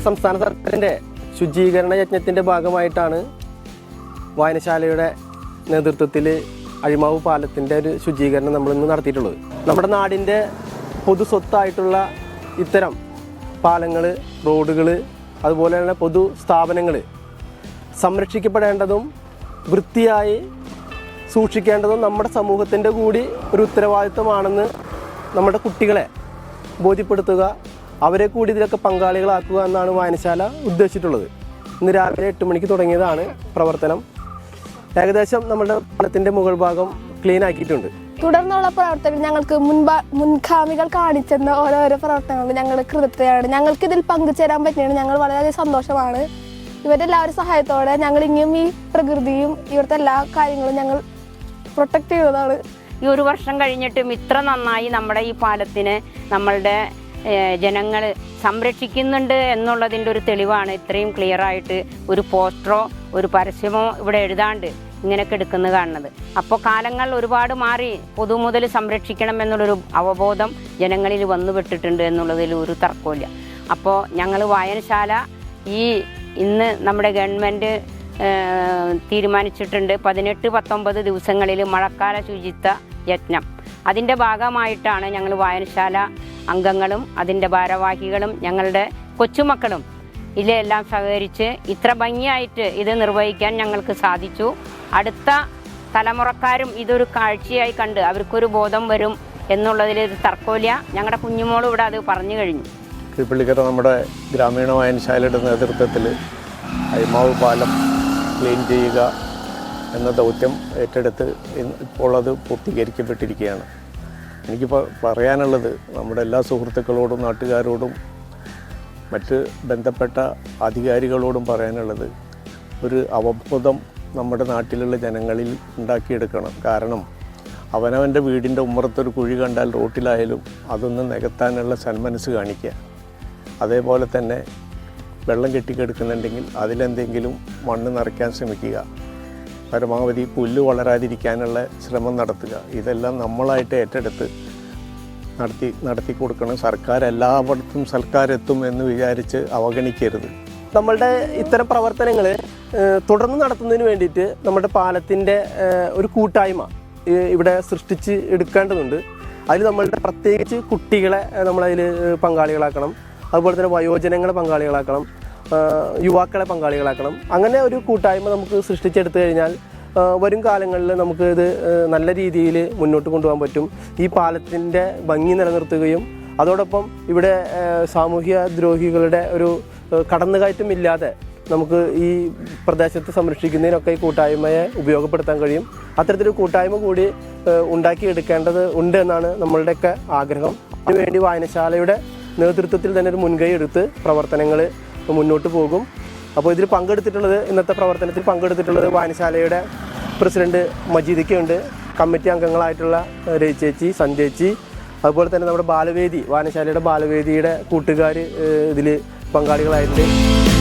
സംസ്ഥാന സർക്കാരിന്റെ ശുചീകരണ യജ്ഞത്തിന്റെ ഭാഗമായിട്ടാണ് വായനശാലയുടെ നേതൃത്വത്തിൽ അഴിമാവ് പാലത്തിന്റെ ഒരു ശുചീകരണം നമ്മളിന്ന് നടത്തിയിട്ടുള്ളത്. നമ്മുടെ നാടിന്റെ പൊതു സ്വത്തായിട്ടുള്ള ഇത്തരം പാലങ്ങൾ റോഡുകൾ അതുപോലെ തന്നെ പൊതു സ്ഥാപനങ്ങൾ സംരക്ഷിക്കപ്പെടേണ്ടതും വൃത്തിയായി സൂക്ഷിക്കേണ്ടതും നമ്മുടെ സമൂഹത്തിന്റെ കൂടി ഒരു ഉത്തരവാദിത്വമാണെന്ന് നമ്മുടെ കുട്ടികളെ ബോധ്യപ്പെടുത്തുക അവരെ കൂടി ഇതിലൊക്കെ പങ്കാളികളാക്കുക എന്നാണ് വായനശാല ഉദ്ദേശിച്ചിട്ടുള്ളത്. ഇന്ന് രാവിലെ എട്ട് മണിക്ക് തുടങ്ങിയതാണ് പ്രവർത്തനം. ഏകദേശം നമ്മുടെ പണത്തിന്റെ മുകൾ ഭാഗം ക്ലീൻ ആക്കിയിട്ടുണ്ട്. തുടർന്നുള്ള പ്രവർത്തനം ഞങ്ങൾക്ക് മുൻപാ മുൻഗാമികൾ കാണിച്ചെന്ന ഓരോരോ പ്രവർത്തനങ്ങൾ ഞങ്ങൾ കൃതജ്ഞയാണ് ഞങ്ങൾക്ക് ഇതിൽ പങ്കുചേരാൻ പറ്റിയാണ് ഞങ്ങൾ വളരെയധികം സന്തോഷമാണ്. ഇവരെല്ലാവരും സഹായത്തോടെ ഞങ്ങൾ ഇനിയും ഈ പ്രകൃതിയും ഇവിടുത്തെ എല്ലാ കാര്യങ്ങളും ഞങ്ങൾ പ്രൊട്ടക്ട് ചെയ്യുന്നതാണ് ഈ ഒരു വർഷം കഴിഞ്ഞിട്ടും ഇത്ര നന്നായി നമ്മുടെ ഈ പാലത്തിന് നമ്മളുടെ ജനങ്ങൾ സംരക്ഷിക്കുന്നുണ്ട് എന്നുള്ളതിന്റെ ഒരു തെളിവാണ് ഇത്രയും ക്ലിയർ ആയിട്ട് ഒരു പോസ്റ്ററോ ഒരു പരസ്യമോ ഇവിടെ എഴുതാണ്ട് ഇങ്ങനെയൊക്കെ എടുക്കുന്നത് കാണുന്നത്. അപ്പോൾ കാലങ്ങൾ ഒരുപാട് മാറി പൊതു മുതൽ സംരക്ഷിക്കണം എന്നുള്ളൊരു അവബോധം ജനങ്ങളിൽ വന്നുപെട്ടിട്ടുണ്ട് എന്നുള്ളതിൽ ഒരു തർക്കമില്ല അപ്പോൾ ഞങ്ങൾ വായനശാല ഈ ഇന്ന് നമ്മുടെ ഗവൺമെന്റ് തീരുമാനിച്ചിട്ടുണ്ട് പതിനെട്ട് പത്തൊമ്പത് ദിവസങ്ങളിൽ മഴക്കാല ശുചിത്വ യജ്ഞം. അതിന്റെ ഭാഗമായിട്ടാണ് ഞങ്ങൾ വായനശാല അംഗങ്ങളും അതിന്റെ ഭാരവാഹികളും ഞങ്ങളുടെ കൊച്ചുമക്കളും ഇതിലെല്ലാം സഹകരിച്ച് ഇത്ര ഭംഗിയായിട്ട് ഇത് നിർവഹിക്കാൻ ഞങ്ങൾക്ക് സാധിച്ചു. അടുത്ത തലമുറക്കാരും ഇതൊരു കാഴ്ചയായി കണ്ട് അവർക്കൊരു ബോധം വരും എന്നുള്ളതിൽ ഒരു തർക്കമില്ല. ഞങ്ങളുടെ കുഞ്ഞുമോളും ഇവിടെ അത് പറഞ്ഞു കഴിഞ്ഞു. കീഴ്പള്ളിക്കര നമ്മുടെ ഗ്രാമീണ വായനശാലയുടെ നേതൃത്വത്തിൽ അയ്മാവ് പാലം ക്ലീൻ ചെയ്യുക എന്ന ദൗത്യം ഏറ്റെടുത്ത് ഇപ്പോൾ അത് പൂർത്തീകരിക്കപ്പെട്ടിരിക്കുകയാണ്. എനിക്കിപ്പോൾ പറയാനുള്ളത് നമ്മുടെ എല്ലാ സുഹൃത്തുക്കളോടും നാട്ടുകാരോടും മറ്റ് ബന്ധപ്പെട്ട അധികാരികളോടും പറയാനുള്ളത് ഒരു അവബോധം നമ്മുടെ നാട്ടിലുള്ള ജനങ്ങളിൽ ഉണ്ടാക്കിയെടുക്കണം. കാരണം അവനവന്റെ വീടിന്റെ ഉമ്മറത്തൊരു കുഴി കണ്ടാൽ റോട്ടിലായാലും അതൊന്ന് നികത്താനുള്ള സന്മനസ് കാണിക്കുക. അതേപോലെ തന്നെ വെള്ളം കെട്ടിക്കെടുക്കുന്നുണ്ടെങ്കിൽ അതിലെന്തെങ്കിലും മണ്ണ് നിറയ്ക്കാൻ ശ്രമിക്കുക. പരമാവധി പുല്ല് വളരാതിരിക്കാനുള്ള ശ്രമം നടത്തുക. ഇതെല്ലാം നമ്മളായിട്ട് ഏറ്റെടുത്ത് നടത്തി നടത്തി കൊടുക്കണം. സർക്കാർ എല്ലാവർക്കും സർക്കാർ എത്തും എന്ന് വിചാരിച്ച് അവഗണിക്കരുത്. നമ്മളുടെ ഇത്തരം പ്രവർത്തനങ്ങൾ തുടർന്ന് നടത്തുന്നതിന് വേണ്ടിയിട്ട് നമ്മുടെ പാലത്തിന്റെ ഒരു കൂട്ടായ്മ ഇവിടെ സൃഷ്ടിച്ച് എടുക്കേണ്ടതുണ്ട്. അതിൽ നമ്മളുടെ പ്രത്യേകിച്ച് കുട്ടികളെ നമ്മളതിൽ പങ്കാളികളാക്കണം. അതുപോലെ തന്നെ വയോജനങ്ങളെ പങ്കാളികളാക്കണം. യുവാക്കളെ പങ്കാളികളാക്കണം. അങ്ങനെ ഒരു കൂട്ടായ്മ നമുക്ക് സൃഷ്ടിച്ചെടുത്തു കഴിഞ്ഞാൽ വരും കാലങ്ങളിൽ നമുക്ക് ഇത് നല്ല രീതിയിൽ മുന്നോട്ട് കൊണ്ടുപോകാൻ പറ്റും. ഈ പാലത്തിന്റെ ഭംഗി നിലനിർത്തുകയും അതോടൊപ്പം ഇവിടെ സാമൂഹ്യ ദ്രോഹികളുടെ ഒരു കടന്നുകയറ്റം ഇല്ലാതെ നമുക്ക് ഈ പ്രദേശത്ത് സംരക്ഷിക്കുന്നതിനൊക്കെ ഈ കൂട്ടായ്മയെ ഉപയോഗപ്പെടുത്താൻ കഴിയും. അത്തരത്തിലൊരു കൂട്ടായ്മ കൂടി ഉണ്ടാക്കിയെടുക്കേണ്ടത് ഉണ്ട് എന്നാണ് നമ്മളുടെയൊക്കെ ആഗ്രഹം. അതിനുവേണ്ടി വായനശാലയുടെ നേതൃത്വത്തിൽ തന്നെ ഒരു മുൻകൈ എടുത്ത് പ്രവർത്തനങ്ങൾ മുന്നോട്ട് പോകും. അപ്പോൾ ഇതിൽ പങ്കെടുത്തിട്ടുള്ളത് ഇന്നത്തെ പ്രവർത്തനത്തിൽ പങ്കെടുത്തിട്ടുള്ളത് വായനശാലയുടെ പ്രസിഡന്റ് മജീദിക്കുണ്ട് കമ്മിറ്റി അംഗങ്ങളായിട്ടുള്ള രചേച്ചി സന്ധ്യേച്ചി അതുപോലെ തന്നെ നമ്മുടെ ബാലവേദി വായനശാലയുടെ ബാലവേദിയുടെ കൂട്ടുകാർ ഇതിൽ പങ്കാളികളായിട്ടുണ്ട്.